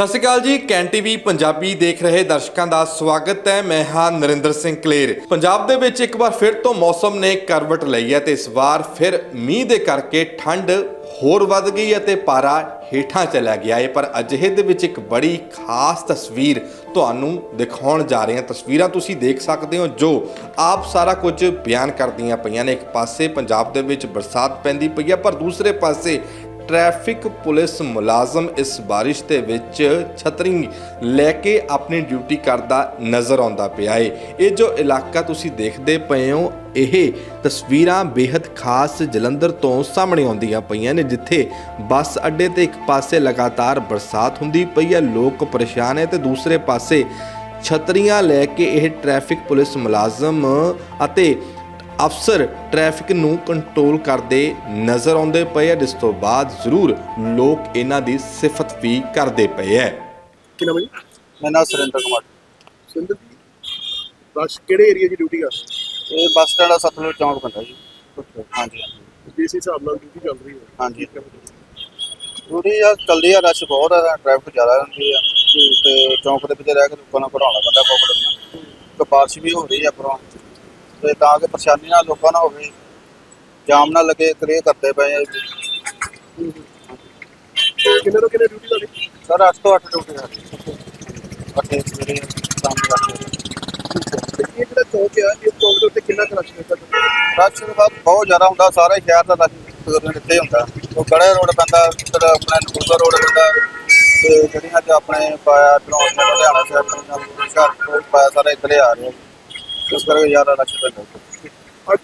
ਸਤਿ ਸ਼੍ਰੀ ਅਕਾਲ ਜੀ, can TV Punjabi ਦੇਖ ਰਹੇ ਦਰਸ਼ਕਾਂ ਦਾ ਸਵਾਗਤ ਹੈ। ਮੈਂ ਹਾਂ ਨਰਿੰਦਰ ਸਿੰਘ ਕਲੇਰ। ਪੰਜਾਬ ਦੇ ਵਿੱਚ ਇੱਕ ਵਾਰ ਫਿਰ ਤੋਂ ਮੌਸਮ ਨੇ ਕਰਵਟ ਲਈ ਹੈ ਤੇ ਇਸ ਵਾਰ ਫਿਰ ਮੀਂਹ ਦੇ ਕਰਕੇ ਠੰਡ ਹੋਰ ਵੱਧ ਗਈ ਹੈ ਤੇ ਪਾਰਾ ਹੇਠਾਂ ਚਲਾ ਗਿਆ ਹੈ। ਪਰ ਅਜਿਹੇ ਦੇ ਵਿੱਚ ਇੱਕ ਬੜੀ ਖਾਸ ਤਸਵੀਰ ਤੁਹਾਨੂੰ ਦਿਖਾਉਣ ਜਾ ਰਹੇ ਹਾਂ। ਤਸਵੀਰਾਂ ਤੁਸੀਂ ਦੇਖ ਸਕਦੇ ਹੋ ਜੋ ਆਪ ਸਾਰਾ ਕੁਝ ਬਿਆਨ ਕਰਦੀਆਂ ਪਈਆਂ ਨੇ। ਇੱਕ ਪਾਸੇ ਪੰਜਾਬ ਦੇ ਵਿੱਚ ਬਰਸਾਤ ਪੈਂਦੀ ਪਈ ਹੈ, ਪਰ ਦੂਸਰੇ ਪਾਸੇ ਟ੍ਰੈਫਿਕ ਪੁਲਿਸ ਮੁਲਾਜ਼ਮ ਇਸ ਬਾਰਿਸ਼ ਦੇ ਵਿੱਚ ਛਤਰੀ ਲੈ ਕੇ ਆਪਣੀ ਡਿਊਟੀ ਕਰਦਾ ਨਜ਼ਰ ਆਉਂਦਾ ਪਿਆ ਏ। ਇਹ ਜੋ ਇਲਾਕਾ ਤੁਸੀਂ ਦੇਖਦੇ ਪਏ ਹੋ, ਇਹ ਤਸਵੀਰਾਂ ਬੇहद ਖਾਸ ਜਲੰਧਰ ਤੋਂ ਸਾਹਮਣੇ ਆਉਂਦੀਆਂ ਪਈਆਂ ਨੇ, ਜਿੱਥੇ ਬੱਸ ਅੱਡੇ ਤੇ ਇੱਕ ਪਾਸੇ ਲਗਾਤਾਰ ਬਰਸਾਤ ਹੁੰਦੀ ਪਈ ਹੈ ਲੋਕ ਪਰੇਸ਼ਾਨ ਹੈ ਤੇ ਦੂਸਰੇ ਪਾਸੇ ਛਤਰੀਆਂ ਲੈ ਕੇ ਇਹ ਟ੍ਰੈਫਿਕ ਪੁਲਿਸ ਮੁਲਾਜ਼ਮ ਅਤੇ ਅਫਸਰ ਟ੍ਰੈਫਿਕ ਨੂੰ ਕੰਟਰੋਲ ਕਰਦੇ ਨਜ਼ਰ ਆਉਂਦੇ ਪਏ ਆ ਜਿਸ ਤੋਂ ਬਾਅਦ ਜ਼ਰੂਰ ਲੋਕ ਇਹਨਾਂ ਦੀ ਸਿਫਤ ਵੀ ਕਰਦੇ ਪਏ ਐ ਕੀ ਨਾਮ ਹੈ ਜੀ? ਮੇਰਾ ਨਾਮ ਸੁਰਿੰਦਰ ਕੁਮਾਰ। ਸਿੰਦਰ ਜੀ ਬਸ ਕਿਹੜੇ ਏਰੀਆ ਦੀ ਡਿਊਟੀ ਆ? ਇਹ ਬੱਸ ਸਟੈਂਡ ਆ ਸਤਲੁਜ ਚੌਂਕ ਪੈਂਦਾ ਜੀ। ਹਾਂਜੀ। ਜਿਸ ਹਿਸਾਬ ਨਾਲ ਡਿਊਟੀ ਚੱਲ ਰਹੀ ਹੈ। ਹਾਂਜੀ। ਡਿਊਟੀ ਆ ਚਲਦੀ ਆ ਰਸ਼ ਬਹੁਤ ਆ ਟ੍ਰੈਫਿਕ ਜ਼ਿਆਦਾ ਹੁੰਦੀ ਆ। ਤੇ ਚੌਂਕ ਦੇ ਵਿੱਚ ਰਹਿ ਕੇ ਲੋਕਾਂ ਨੂੰ ਘਰਾਉਣਾ ਪੈਂਦਾ ਪਕੜ ਤੇ ਬਾਰਿਸ਼ ਵੀ ਹੋ ਰਹੀ ਆ ਪਰੋਂ ਤੇ ਤਾਂ ਕਿ ਪਰੇਸ਼ਾਨੀ ਨਾ ਲੋਕਾਂ ਨਾਲ ਹੋਵੇ ਜਾਮ ਨਾ ਲੱਗੇ ਕਲੀਅਰ ਕਰਦੇ ਪਏ ਆ ਜੀ। ਕਿੰਨੇ ਤੋਂ ਕਿੰਨੇ ਡਿਊਟੀ ਤੁਹਾਡੀ ਸਰ 8 ਤੋਂ 8 ਡਿਊਟੀ ਆ ਅੱਠੇ ਸਵੇਰੇ ਸ਼ਾਮ ਦੇ ਅੱਠ ਵਜੇ। ਤੇ ਇਹ ਜਿਹੜਾ ਚੌਕ ਆ ਇਹ ਚੌਕ ਦੇ ਉੱਤੇ ਕਿੰਨਾ ਕਲਸ਼ ਹੈ ਰਸ਼ ਬਹੁਤ ਜ਼ਿਆਦਾ ਹੁੰਦਾ ਸਾਰੇ ਸ਼ਹਿਰ ਦਾ ਰਸ਼ ਇੱਥੇ ਹੀ ਹੁੰਦਾ ਉਹ ਗੜੇ ਰੋਡ ਪੈਂਦਾ ਆਪਣੇ ਨਕੂਦਰ ਰੋਡ ਪੈਂਦਾ ਤੇ ਜਿਹੜੀਆਂ ਚ ਆਪਣੇ ਪਾਇਆ ਟਰੋਂ ਲੁਧਿਆਣਾ ਸ਼ਹਿਰ ਤੋਂ ਜਾਂ ਹੁਸ਼ਿਆਰਪੁਰ ਪਾਇਆ ਸਾਰੇ ਇੱਧਰ ਆ ਰਹੇ। ਇਸ ਕਰਕੇ ਜ਼ਿਆਦਾ ਰਸ਼ ਪੈਂਦਾ ਅੱਜ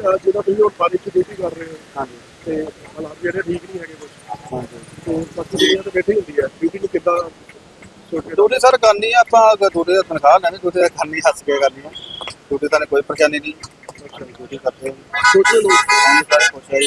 ਅਹ, ਜਦੋਂ ਤੁਸੀਂ ਹੁਣ ਬਾਰਿਸ਼ ਦੀ ਡਿਊਟੀ ਕਰ ਰਹੇ ਹੋ ਹਾਂਜੀ। ਤੇ ਹਾਲਾਤ ਜਿਹੜੇ ਠੀਕ ਨਹੀਂ ਹੈਗੇ ਕੁਝ ਹਾਂਜੀ। ਤੇ ਬਾਕੀ ਜਿਹੜੀਆਂ ਤਾਂ ਬੈਠੀ ਹੁੰਦੀ ਹੈ ਡਿਊਟੀ ਨੂੰ ਕਿੱਦਾਂ ਛੋਟੇ ਡਿਊਟੀ ਸਰ ਕਰਨੀ ਆ ਆਪਾਂ ਡਿਊਟੀ ਦਾ ਤਨਖਾਹ ਲੈਣੀ ਡਿਊਟੀ ਦਾ ਕਰਨੀ ਹੱਸ ਕੇ ਕਰਨੀ ਆ। ਡਿਊਟੀ ਤਾਂ ਕੋਈ ਪਰੇਸ਼ਾਨੀ ਨਹੀਂ। ਡਿਊਟੀ ਕਰਦੇ ਹਾਂ ਲੋਕ ਸਾਰੇ ਖੁਸ਼ ਆ ਜੀ।